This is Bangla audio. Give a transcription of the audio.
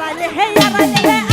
আড়াইলে হে আড়াইলে হে